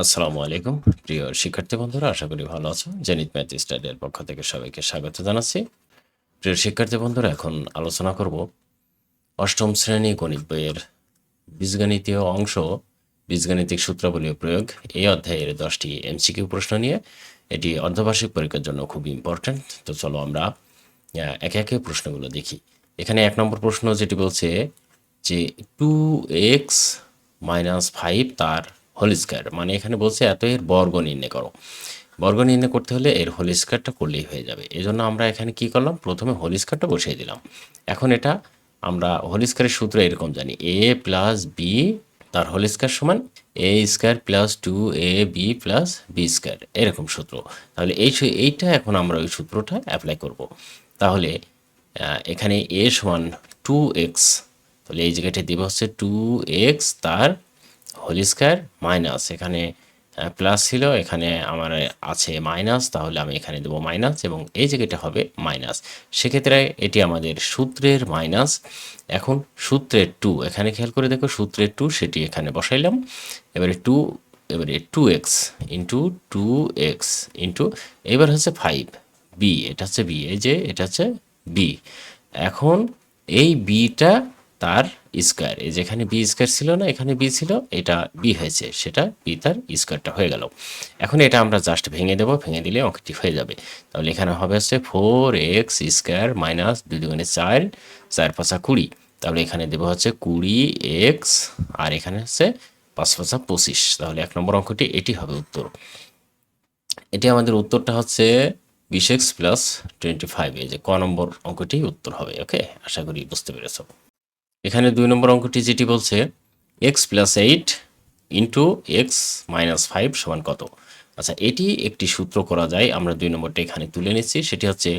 আসসালামু আলাইকুম, প্রিয় শিক্ষার্থী বন্ধুরা, আশা করি ভালো আছো। জেনিত ম্যাথ স্টাডির পক্ষ থেকে সবাইকে স্বাগত জানাচ্ছি। প্রিয় শিক্ষার্থী বন্ধুরা, এখন আলোচনা করব অষ্টম শ্রেণি গণিত বইয়ের বীজগণিতীয় অংশ, বীজগণিতিক সূত্রাবলী ও প্রয়োগ। এই অধ্যায়ের দশটি এমসিকিউ প্রশ্ন নিয়ে এটি অর্ধবার্ষিক পরীক্ষার জন্য খুব ইম্পর্ট্যান্ট তো চলো আমরা একে একে প্রশ্নগুলো দেখি। এখানে এক নম্বর প্রশ্ন যেটি বলছে যে টু এক্স মাইনাস ফাইভ তার হোল স্কোয়ার মানে এখানে বলছে এত এর বর্গ নির্ণয় করো। বর্গ নির্ণয় করতে হলে এর হোল স্কোয়ারটা করলেই হয়ে যাবে। এই জন্য আমরা এখানে কি করলাম? প্রথমে হোল স্কোয়ারটা বসিয়ে দিলাম। এখন এটা আমরা হোল স্কোয়ারের সূত্র এরকম জানি। এ প্লাস বি তার হোল স্কোয়ার সমান a square plus two a b plus b square এরকম সূত্র। তাহলে এই এইটা এখন আমরা ওই সূত্রটা অ্যাপ্লাই করব। তাহলে এখানে এ সমান টু এক্স তাহলে এই জায়গাটা দিব হচ্ছে টু এক্স তার হোল স্কোয়ার মাইনাস এখানে প্লাস ছিল, এখানে আমার আছে মাইনাস তাহলে আমি এখানে দেবো মাইনাস এবং এই জায়গাটা হবে মাইনাস সেক্ষেত্রে এটি আমাদের সূত্রের মাইনাস এখন সূত্রের টু এখানে খেয়াল করে দেখো, সূত্রের টু সেটি এখানে বসাইলাম। এবারে টু এবারে two x into two x into এবার হচ্ছে ফাইভ বি এটা হচ্ছে বি এই যে, এটা হচ্ছে বি এখন এই বিটা তার স্কোয়ার। এই যেখানে বি স্কোয়ার ছিল না, এখানে বি ছিল, এটা বি হয়েছে, সেটা বি তার স্কোয়ারটা হয়ে গেল। এখন এটা আমরা জাস্ট ভেঙে দেবো, ভেঙে দিলে অঙ্কটি হয়ে যাবে। তাহলে এখানে হবে হচ্ছে ফোর এক্স স্কোয়ার মাইনাস দুই দুগুণে চার চার পাঁচা কুড়ি। তাহলে এখানে দেবো হচ্ছে কুড়ি এক্স আর এখানে হচ্ছে পাঁচ পাঁচা পঁচিশ। তাহলে এক নম্বর অঙ্কটি এটি হবে উত্তর। এটি আমাদের উত্তরটা হচ্ছে বিশ এক্স প্লাস টোয়েন্টি ফাইভ এই যে ক নম্বর অঙ্কটি উত্তর হবে ওকে আশা করি বুঝতে পেরেছ। এখানে দুই নম্বর অঙ্কটি যেটি বলছে x plus eight into x minus five সমান কত? আচ্ছা এটি একটি সূত্র করা যায়, আমরা দুই নম্বরটা এখানে তুলে নিচ্ছি, সেটি হচ্ছে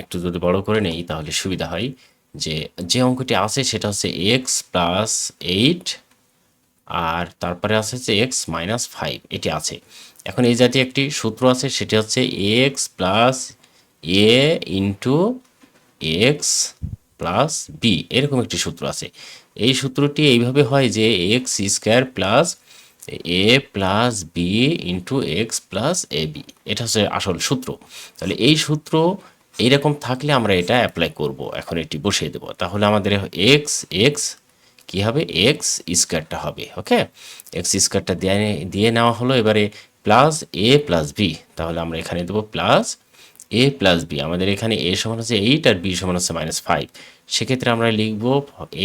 একটু যদি বড় করে নেই তাহলে সুবিধা হয় যে যে অঙ্কটি আছে সেটা হচ্ছে এক্স প্লাস এইট আর তারপরে আছে হচ্ছে এক্স মাইনাস ফাইভ এটি আছে। এখন এই জাতীয় একটি সূত্র আছে, সেটি হচ্ছে x plus a into x plus b এরকম একটি সূত্র আছে। এই সূত্রটি এইভাবে হয় যে x square plus a plus b into x plus a b এটা হচ্ছে আসল সূত্র। তাহলে এই সূত্র এইরকম থাকলে আমরা এটা অ্যাপ্লাই করব। এখন এটি বসিয়ে দেবো। তাহলে আমাদের এক্স এক্স কি হবে? এক্স স্কোয়ারটা হবে ওকে এক্স স্কোয়ারটা দিয়ে দিয়ে নেওয়া হলো। এবারে প্লাস এ প্লাস বি তাহলে আমরা এখানে দেবো প্লাস এ প্লাস বি আমাদের এখানে এ সমান হচ্ছে এইট আর বি সমান হচ্ছে মাইনাস ফাইভ সেক্ষেত্রে আমরা লিখব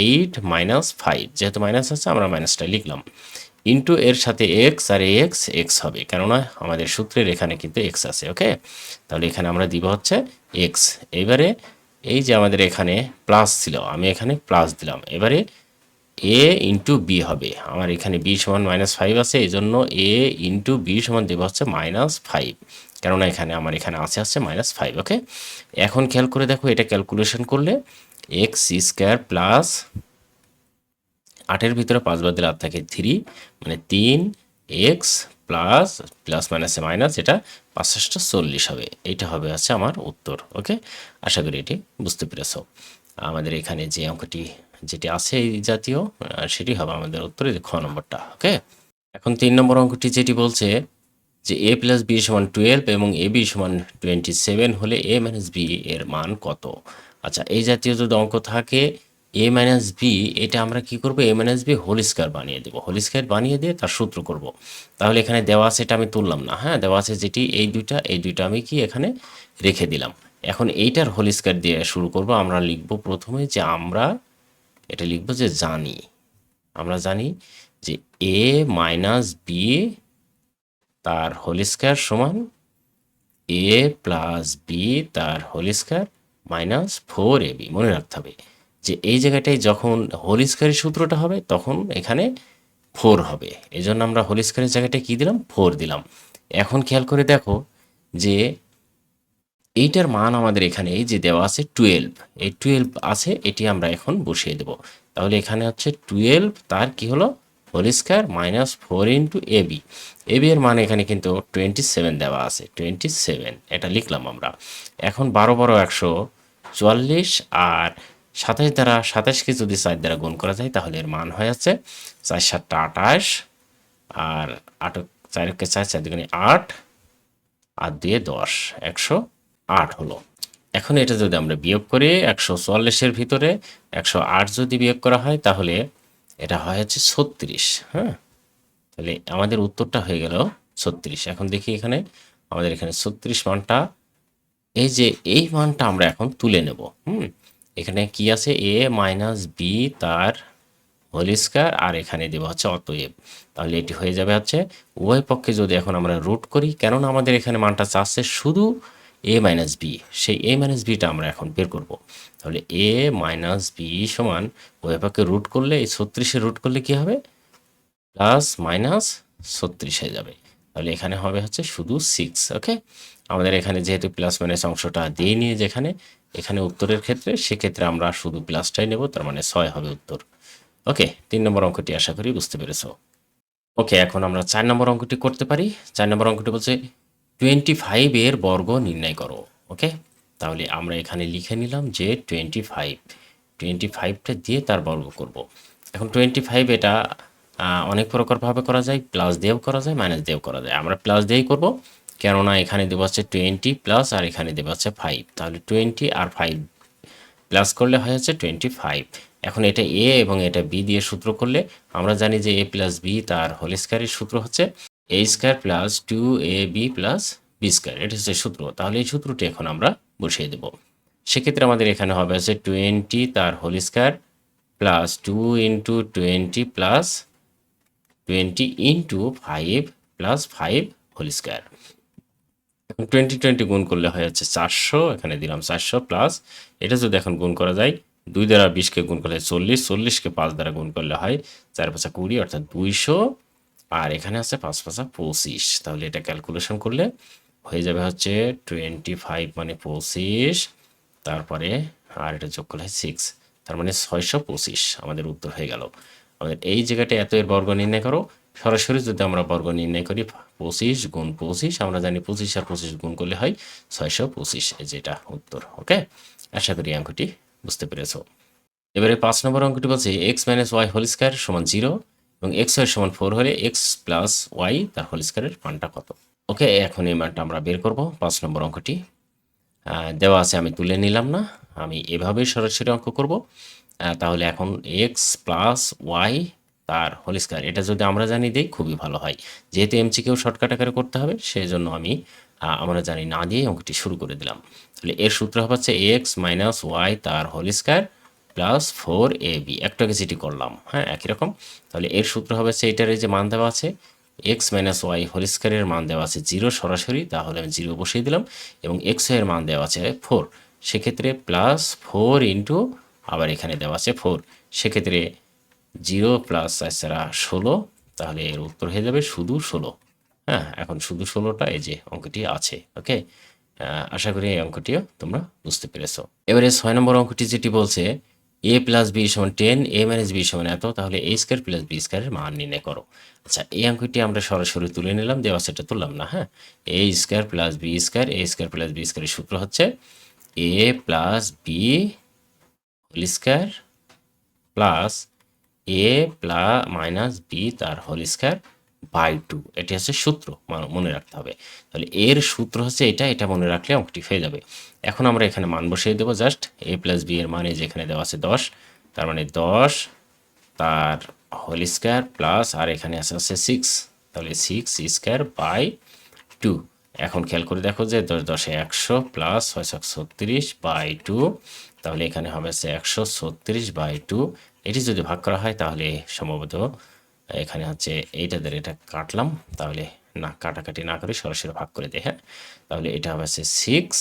এইট মাইনাস ফাইভ যেহেতু মাইনাস আছে, আমরা মাইনাসটা লিখলাম। ইন্টু এর সাথে এক্স আর এক্স এক্স হবে। কেননা আমাদের সূত্রের এখানে কিন্তু এক্স আছে ওকে তাহলে এখানে আমরা দিব হচ্ছে এক্স এবারে এই যে আমাদের এখানে প্লাস ছিল, আমি এখানে প্লাস দিলাম। এবারে এ ইন্টু বি হবে। আমার এখানে বি সমান মাইনাস ফাইভ আছে এই জন্য এ ইন্টু বি সমান দেবো হচ্ছে মাইনাস ফাইভ কেননা এখানে আমার এখানে আছে হচ্ছে মাইনাস ফাইভ ওকে এখন খেয়াল করে দেখো, এটা ক্যালকুলেশন করলে এক্স স্কোয়ার প্লাস আটের ভিতরে পাঁচ বাদ দিলে আট থাকে থ্রি মানে তিন এক্স প্লাস প্লাস মাইনাসে মাইনাস এটা পাঁচশোটা চল্লিশ হবে। এইটা হবে আছে আমার উত্তর ওকে আশা করি এটি বুঝতে পেরেছ। আমাদের এখানে যে অঙ্কটি যেটি আছে এই জাতীয় সেটি হবে আমাদের উত্তর খ নম্বরটা ওকে এখন তিন নম্বর অঙ্কটি যেটি বলছে যে এ প্লাস বি সমান টুয়েলভ এবং এ বি সমান টোয়েন্টি সেভেন হলে এ মাইনাস বি এর মান কত? আচ্ছা এই জাতীয় যদি অঙ্ক থাকে এ মাইনাস বি এটা আমরা কি করব? A minus b whole square বানিয়ে দেবো। হোল স্কোয়ার বানিয়ে দিয়ে তার সূত্র করব। তাহলে এখানে দেওয়া আছে এটা আমি তুললাম না হ্যাঁ? দেওয়া আছে যেটি এই দুইটা এই দুইটা আমি কি এখানে রেখে দিলাম। এখন এইটার হোল স্কোয়ার দিয়ে শুরু করব। আমরা লিখব প্রথমে যে আমরা এটা লিখব যে জানি। আমরা জানি যে এ মাইনাস বি তার হোল স্কোয়ার সমান এ প্লাস বি তার whole square minus four a b. মনে রাখতে হবে যে এই জায়গাটায় যখন হোল স্কোয়ারের সূত্রটা হবে, তখন এখানে ফোর হবে। এই জন্য আমরা হোল স্কোয়ারের জায়গাটায় কী দিলাম? ফোর দিলাম। এখন খেয়াল করে দেখো যে এইটার মান আমাদের এখানে যে দেওয়া আছে টুয়েলভ। এই টুয়েলভ আছে, এটি আমরা এখন বসিয়ে দেব। তাহলে এখানে হচ্ছে টুয়েলভ, তার কি হলো? Whole square minus four into a b a b এর মান এখানে কিন্তু টোয়েন্টি সেভেন দেওয়া আছে টোয়েন্টি সেভেন এটা লিখলাম আমরা। এখন বারো বারো একশো চুয়াল্লিশ আর সাতাশ দ্বারা সাতাশকে যদি চার দ্বারা গুণ করা যায়, তাহলে এর মান হয়ে যাচ্ছে চার সাতটা আঠাশ আর আট চারকে চার চার দুগুণে আট আর দিয়ে দশ, একশো আট হলো। এখন এটা যদি আমরা বিয়োগ করি, একশো চুয়াল্লিশের ভিতরে একশো আট যদি বিয়োগ করা হয়, তাহলে এটা হয় হচ্ছে ছত্রিশ হ্যাঁ? তাহলে আমাদের উত্তরটা হয়ে গেল ছত্রিশ। এখন দেখি এখানে আমাদের এখানে ছত্রিশ মানটা, এই যে এই মানটা আমরা এখন তুলে নেব, হুম? এখানে কি আছে? এ মাইনাস বি তার হোল স্কয়ার, আর এখানে দেব হচ্ছে অতএব। তাহলে এটি হয়ে যাবে হচ্ছে উভয় পক্ষে যদি এখন আমরা রুট করি, কেননা আমাদের এখানে মানটা চাচ্ছে শুধু এ মাইনাস বি সেই এ মাইনাস বিটা আমরা এখন বের করব। তাহলে এ মাইনাস বি সমান পক্ষে রুট করলে, এই ছত্রিশে রুট করলে কি হবে? প্লাস মাইনাস ছত্রিশ যাবে। তাহলে এখানে হবে হচ্ছে শুধু সিক্স ওকে আমাদের এখানে যেহেতু প্লাস মাইনাস অংশটা দিয়ে নিয়ে যেখানে এখানে উত্তরের ক্ষেত্রে সেক্ষেত্রে আমরা শুধু প্লাসটাই নেব, তার মানে ছয় হবে উত্তর। ওকে তিন নম্বর অঙ্কটি আশা করি বুঝতে পেরেছ। ওকে এখন আমরা চার নম্বর অঙ্কটি করতে পারি। চার নম্বর অঙ্কটি বলছে টোয়েন্টি ফাইভ এর বর্গ নির্ণয় করো ওকে তাহলে আমরা এখানে লিখে নিলাম যে টোয়েন্টি ফাইভ টোয়েন্টি ফাইভটা দিয়ে তার বর্গ করব। এখন টোয়েন্টি ফাইভ এটা অনেক প্রকারভাবে করা যায় প্লাস দিয়েও করা যায় মাইনাস দিয়েও করা যায়। আমরা প্লাস দিয়েই করব, কেননা এখানে দেবো হচ্ছে টোয়েন্টি প্লাস আর এখানে দেবো হচ্ছে ফাইভ তাহলে টোয়েন্টি আর ফাইভ প্লাস করলে হয় হচ্ছে টোয়েন্টি ফাইভ এখন এটা এ এবং এটা বি দিয়ে সূত্র করলে, আমরা জানি যে এ প্লাস বি তার হোল সূত্র হচ্ছে a square plus two a b plus b square এটা হচ্ছে সূত্র। তাহলে এই সূত্রটি এখন আমরা বসিয়ে দেব। সেক্ষেত্রে আমাদের এখানে হবে হচ্ছে টোয়েন্টি তার whole square plus two into twenty plus twenty into five plus five whole square twenty twenty গুণ করলে হয় হচ্ছে চারশো, এখানে দিলাম চারশো প্লাস এটা যদি এখন গুণ করা যায়, দুই দ্বারা বিশকে গুণ করলে চল্লিশ, চল্লিশকে পাঁচ দ্বারা গুণ করলে হয় চার পাঁচা কুড়ি, অর্থাৎ দুইশো। আর এখানে আছে পাঁচ পাঁচা পঁচিশ তাহলে এটা ক্যালকুলেশন করলে হয়ে যাবে হচ্ছে টোয়েন্টি ফাইভ মানে পঁচিশ তারপরে আর এটা যোগ করলে সিক্স তার মানে ছয়শো পঁচিশ আমাদের উত্তর হয়ে গেল। আমাদের এই জায়গাটা এত এর বর্গ নির্ণয় করো, সরাসরি যদি আমরা বর্গ নির্ণয় করি পঁচিশ গুণ পঁচিশ আমরা জানি পঁচিশ আর পঁচিশ গুণ করলে হয় ছয়শো পঁচিশ যেটা উত্তর ওকে আশা করি অঙ্কটি বুঝতে পেরেছ। এবারে পাঁচ নম্বর অঙ্কটি বলছে x minus y whole square সমান জিরো এবং এক্স ওয়াই সমান ফোর হলে এক্স প্লাস ওয়াই তার হোল স্কয়ারের মানটা কত? ওকে এখন এই মানটা আমরা বের করব, পাঁচ নম্বর অঙ্কটি। দেওয়া আছে, আমি তুলে নিলাম না, আমি এভাবে সরাসরি অঙ্ক করব। তাহলে এখন এক্স প্লাস ওয়াই তার হোল স্কয়ার এটা যদি আমরা জানি দিই, খুবই ভালো হয়। যেহেতু এমসিকেও শর্টকাট আকারে করতে হবে সেই জন্য আমি আমরা জানি না দিয়ে অঙ্কটি শুরু করে দিলাম। তাহলে এর সূত্র হচ্ছে এক্স মাইনাস ওয়াই তার whole square plus four a b একটাকে যেটি করলাম হ্যাঁ একই রকম। তাহলে এর সূত্র হবে এই যে মান দেওয়া আছে এক্স মাইনাস ওয়াই হোল স্কয়ারের মান দেওয়া আছে জিরো সরাসরি, তাহলে আমি জিরো বসিয়ে দিলাম, এবং এক্সের মান দেওয়া আছে ফোর সেক্ষেত্রে প্লাস ফোর ইন্টু আবার এখানে দেওয়া আছে ফোর সেক্ষেত্রে জিরো প্লাস চারা ষোলো, তাহলে এর উত্তর হয়ে যাবে শুধু ষোলো। হ্যাঁ এখন শুধু ষোলোটা, এই যে অঙ্কটি আছে ওকে আশা করি এই অঙ্কটিও তোমরা বুঝতে পেরেছ। এবারে ছয় নম্বর অঙ্কটি যেটি বলছে এ প্লাস বি সমান টেন এ মাইনাস বি সমান এত, তাহলে এ স্কোয়ার প্লাস বি স্কোয়ারের মান নির্ণয় করো। আচ্ছা এই অঙ্কটি আমরা সরাসরি তুলে নিলাম, দেওয়া সেটা তুললাম না হ্যাঁ? A square plus b square a square plus b স্কোয়ারের সূত্র হচ্ছে a plus b whole square plus a plus minus b তার হোল স্কোয়ার বাই টু এটি হচ্ছে সূত্র মনে রাখতে হবে। তাহলে এর সূত্র হচ্ছে এটা এটা মনে রাখলে অঙ্কটি হয়ে যাবে। এখন আমরা এখানে মান বসিয়ে দেবো জাস্ট এ প্লাস বি এর মানে যেখানে দেওয়া আছে দশ, তার মানে দশ তার হোল স্কোয়ার প্লাস আর এখানে আছে আছে সিক্স তাহলে সিক্স স্কোয়ার বাই টু এখন খেয়াল করে দেখো যে দশ, দশে একশো প্লাস ছয়শো ছত্রিশ বাই টু তাহলে এখানে হবে হচ্ছে একশো ছত্রিশ বাই টু এটি যদি ভাগ করা হয় তাহলে সম্ভবত এখানে হচ্ছে এইটাদের এটা কাটলাম, তাহলে না, কাটাকাটি না করে সরাসরি ভাগ করে দেয় হ্যাঁ? তাহলে এটা হবে সিক্স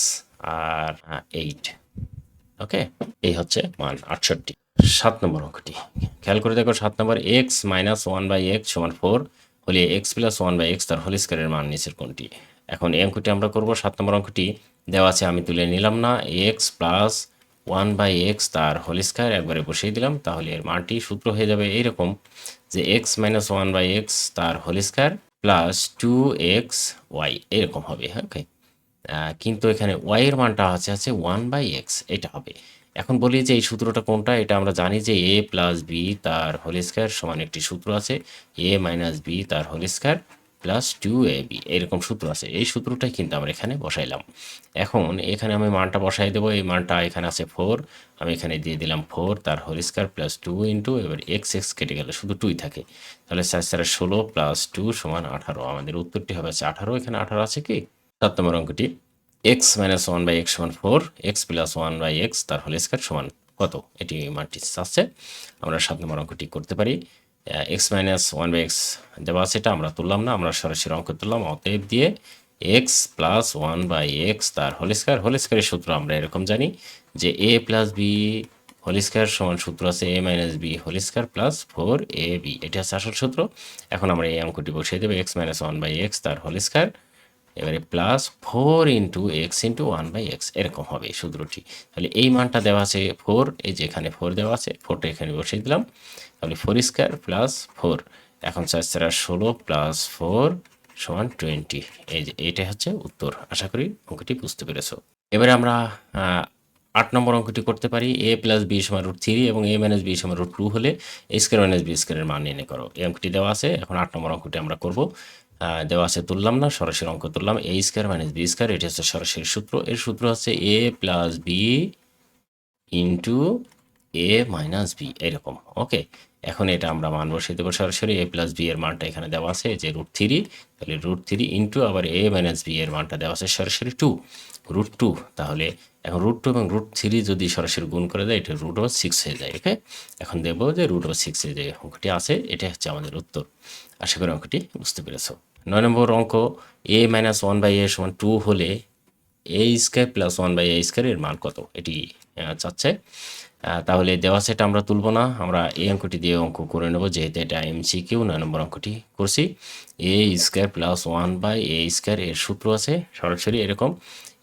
আর এইট ওকে এই হচ্ছে মান আটষট্টি। সাত নম্বর অঙ্কটি। খেয়াল করে দেখো, সাত নম্বর x minus one by x সমান ফোর হলে x plus one by x তার হোল স্কয়ারের মান নিচের কোনটি? এখন এই অঙ্কটি আমরা করব, সাত নম্বর অঙ্কটি দেওয়া আছে, আমি তুলে নিলাম না x plus one by x তার হোল স্কয়ার একবারে বসিয়ে দিলাম তাহলে এর মানটি সূত্র হয়ে যাবে এইরকম যে x minus one by x তার whole square plus two x y এরকম হবে হ্যাঁ ওকে আহ, কিন্তু এখানে ওয়াই এর মানটা আছে আছে ওয়ান বাই এক্স এটা হবে। এখন বলি যে এই সূত্রটা কোনটা এটা আমরা জানি যে এ প্লাস বি তার হোল স্কয়ার সমান একটি সূত্র আছে এ মাইনাস বি তার whole square plus two a b এরকম সূত্র আছে। এই সূত্রটাই কিন্তু আমরা এখানে বসাইলাম। এখন এখানে আমি মানটা বসাই দেবো। এই মানটা এখানে আছে ফোর আমি এখানে দিয়ে দিলাম ফোর তার whole square plus two into এবার এক্স এক্স কেটে গেলে শুধু টুই থাকে। তাহলে চার চারে ষোলো প্লাস টু সমান আঠারো। আমাদের উত্তরটি হবে হচ্ছে আঠারো। এখানে আঠারো আছে কি? সাত নম্বর অঙ্কটি। X minus one by x সমান four x plus one by x তার হোল স্কোয়ার সমান কত? এটি মানটি আসছে আমরা সাত নম্বর অঙ্কটি করতে পারি। X minus one by x দেওয়া এটা আমরা তুললাম না, আমরা সরাসরি অঙ্ক তুললাম, অতএব দিয়ে x plus one by x তার হোল স্কোয়ার হোল স্কোয়ারের সূত্র আমরা এরকম জানি যে এ প্লাস বি হোল সমান সূত্র আছে a minus b whole square plus four a b এটা হচ্ছে আসল সূত্র। এখন আমরা এই অঙ্কটি বসিয়ে দেবো x minus one by x তার হোল এবারে plus four into x into one by x এরকম হবে সূত্রটি। তাহলে এই মানটা দেওয়া আছে ফোর এই যে এখানে ফোর দেওয়া আছে ফোরটা এখানে বসিয়ে দিলাম। তাহলে ফোর স্কোয়ার প্লাস ফোর এখন চার চার ষোলো প্লাস ফোর সমান টোয়েন্টি এই যে এইটাই হচ্ছে উত্তর। আশা করি অঙ্কটি বুঝতে পেরেছ। এবারে আমরা আট নম্বর অঙ্কটি করতে পারি। এ প্লাস বি সমান রুট থ্রি এবং এ মাইনাস বি সমান রুট টু হলে এ স্কোয়ার মাইনাস বি স্কোয়ারের মান নির্ণয় করো। এই অঙ্কটি দেওয়া আছে। এখন আট নম্বর অঙ্কটি আমরা করব। দেওয়া আছে তুললাম না, সরাসরি অঙ্ক তুললাম। A square minus b square এটি হচ্ছে সরাসরি সূত্র। এর সূত্র হচ্ছে a plus b into a minus b এরকম। ওকে এখন এটা আমরা মান বসিয়ে দেবো সরাসরি। এ প্লাস বি এর মানটা এখানে দেওয়া আছে যে রুট থ্রি তাহলে রুট থ্রি ইন্টু আবার এ মাইনাস বি এর মানটা দেওয়া আছে সরাসরি টু রুট টু তাহলে এখন রুট টু এবং রুট থ্রি যদি সরাসরি গুণ করে দেয়, এটা রুট ওভার সিক্স হয়ে যায় ওকে এখন দেখব যে রুট ওভার সিক্সে যে অঙ্কটি আছে, এটা হচ্ছে আমাদের উত্তর। আশা করি অঙ্কটি বুঝতে পেরেছ। নয় নম্বর অঙ্ক a minus one by a সমান টু হলে a square plus one by a square এর মান কত? এটি চাচ্ছে। তাহলে দেওয়া সেটা আমরা তুলব না। আমরা এই অঙ্কটি দিয়ে অঙ্ক করে নেব, যেহেতু এটা এমসি কিউ নয় নম্বর অঙ্কটি করছি। A square plus one by a square এর সূত্র আছে, সরাসরি এরকম।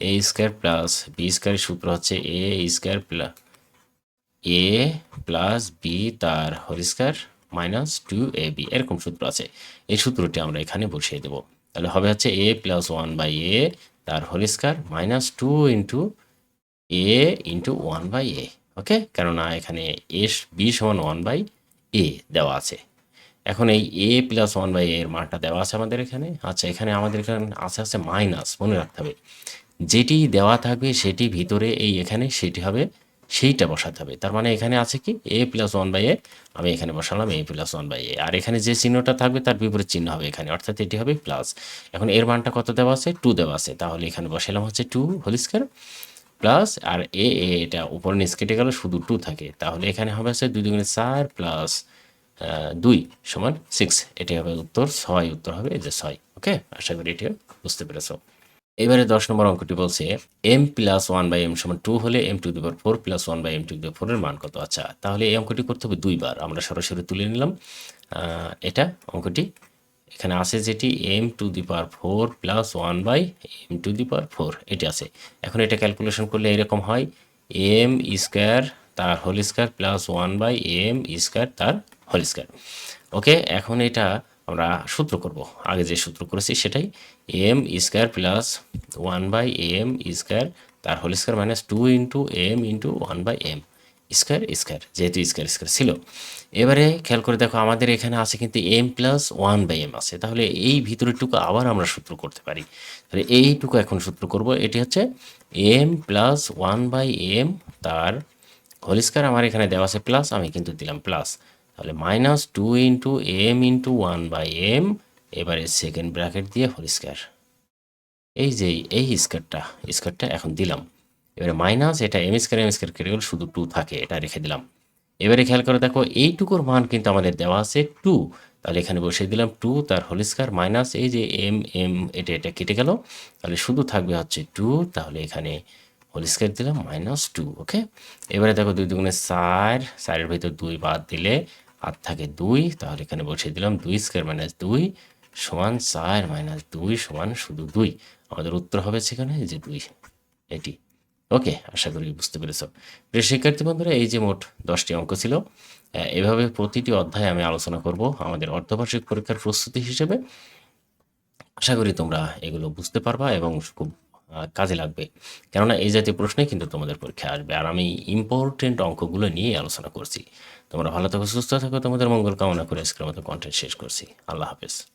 এ স্কোয়ার প্লাস বি স্কোয়ারের সূত্র হচ্ছে a square plus a plus b তার whole square minus two a b এরকম সূত্র আছে। এই সূত্রটি আমরা এখানে বসিয়ে দেবো। তাহলে হবে হচ্ছে a plus one by a তার whole square minus two into a into one by a okay কেননা এখানে এ বি সমান ওয়ান বাই এ দেওয়া আছে। এখন এই এ প্লাস ওয়ান বাই এর মানটা দেওয়া আছে আমাদের এখানে। আচ্ছা এখানে আমাদের এখানে আছে আছে মাইনাস মনে রাখতে হবে। যেটি দেওয়া থাকবে সেটি ভিতরে, এই এখানে, সেটি হবে সেইটা বসাতে হবে। তার মানে এখানে আছে কি? A plus one by a আমি এখানে বসালাম a plus one by a আর এখানে যে চিহ্নটা থাকবে তার বিপরীত চিহ্ন হবে এখানে, অর্থাৎ এটি হবে প্লাস এখন এর মানটা কত দেওয়া আছে? টু দেওয়া আছে। তাহলে এখানে বসালাম হচ্ছে টু হোল স্কোয়ার প্লাস আর এ এটা উপর নিচ কেটে গেলে, শুধু টু থাকে। তাহলে এখানে হবে আছে দুই দুগুণে চার প্লাস দুই সমান সিক্স এটি হবে উত্তর, ছয় উত্তর হবে যে ছয়। ওকে আশা করি এটিও বুঝতে পেরেছ। এবারে দশ নম্বর অঙ্কটি বলছে m plus one by m সমান টু হলে m to the power four plus one by m to the power ফোরের মান কত? আচ্ছা তাহলে এই অঙ্কটি করতে হবে দুইবার। আমরা সরাসরি তুলে নিলাম। এটা অঙ্কটি। এখানে আছে যেটি m to the power four plus one by m to the power four এটি আছে। এখন এটা ক্যালকুলেশন করলে এরকম হয় এম স্কোয়ার তার whole square plus one by m square তার হোল স্কোয়ার ওকে এখন এটা আমরা সূত্র করব। আগে যে সূত্র করেছি সেটাই m square plus one by m square তার whole square minus two into m into one by m square square যেহেতু স্কোয়ার স্কোয়ার ছিল। এবারে খেয়াল করে দেখো, আমাদের এখানে আছে কিন্তু m plus one by m আছে। তাহলে এই ভিতরেরটুকু আবার আমরা সূত্র করতে পারি। তাহলে এইটুকু এখন সূত্র করব। এটি হচ্ছে m plus one by m তার হোল স্কোয়ার আমার এখানে দেওয়া আছে প্লাস আমি কিন্তু দিলাম প্লাস তাহলে minus two into m into one by m এবারে সেকেন্ড ব্র্যাকেট দিয়ে হোল স্কোয়ার এই যে, এই স্কোয়ারটা স্কোয়ারটা এখন দিলাম। এবারে মাইনাস এটা এম স্কোয়ার এম স্কোয়ার কেটে গেলে শুধু টু থাকে, এটা রেখে দিলাম। এবারে খেয়াল করে দেখো, এইটুকুর মান কিন্তু আমাদের দেওয়া আছে টু তাহলে এখানে বসিয়ে দিলাম টু তার হোল স্কোয়ার মাইনাস এই যে এম এম এটা এটা কেটে গেল। তাহলে শুধু থাকবে হচ্ছে টু তাহলে এখানে হোল স্কোয়ার দিলাম মাইনাস টু ওকে এবারে দেখো দুই দুগুণে চার, চারের ভিতর দুই বাদ দিলে আর থাকে দুই, তাহলে এখানে বসিয়ে দিলাম দুই স্কোয়ার মাইনাস দুই সমান চার মাইনাস দুই সমান শুধু দুই। আমাদের উত্তর হবে সেখানে যে দুই, এটি ওকে আশা করি বুঝতে পেরেছ। প্রিয় শিক্ষার্থী বন্ধুরা, এই যে মোট দশটি অঙ্ক ছিল এভাবে প্রতিটি অধ্যায়ে আমি আলোচনা করব আমাদের অর্ধবার্ষিক পরীক্ষার প্রস্তুতি হিসেবে। আশা করি তোমরা এগুলো বুঝতে পারবা এবং খুব কাজে লাগবে। কেননা এই জাতীয় প্রশ্নে কিন্তু তোমাদের পরীক্ষা আসবে। আর আমি ইম্পর্টেন্ট অঙ্কগুলো নিয়ে আলোচনা করছি। তোমরা ভালো থাকো, সুস্থ থাকো। তোমাদের মঙ্গল কামনা করে আজকের মতো কন্টেন্ট শেষ করছি। আল্লাহ হাফেজ।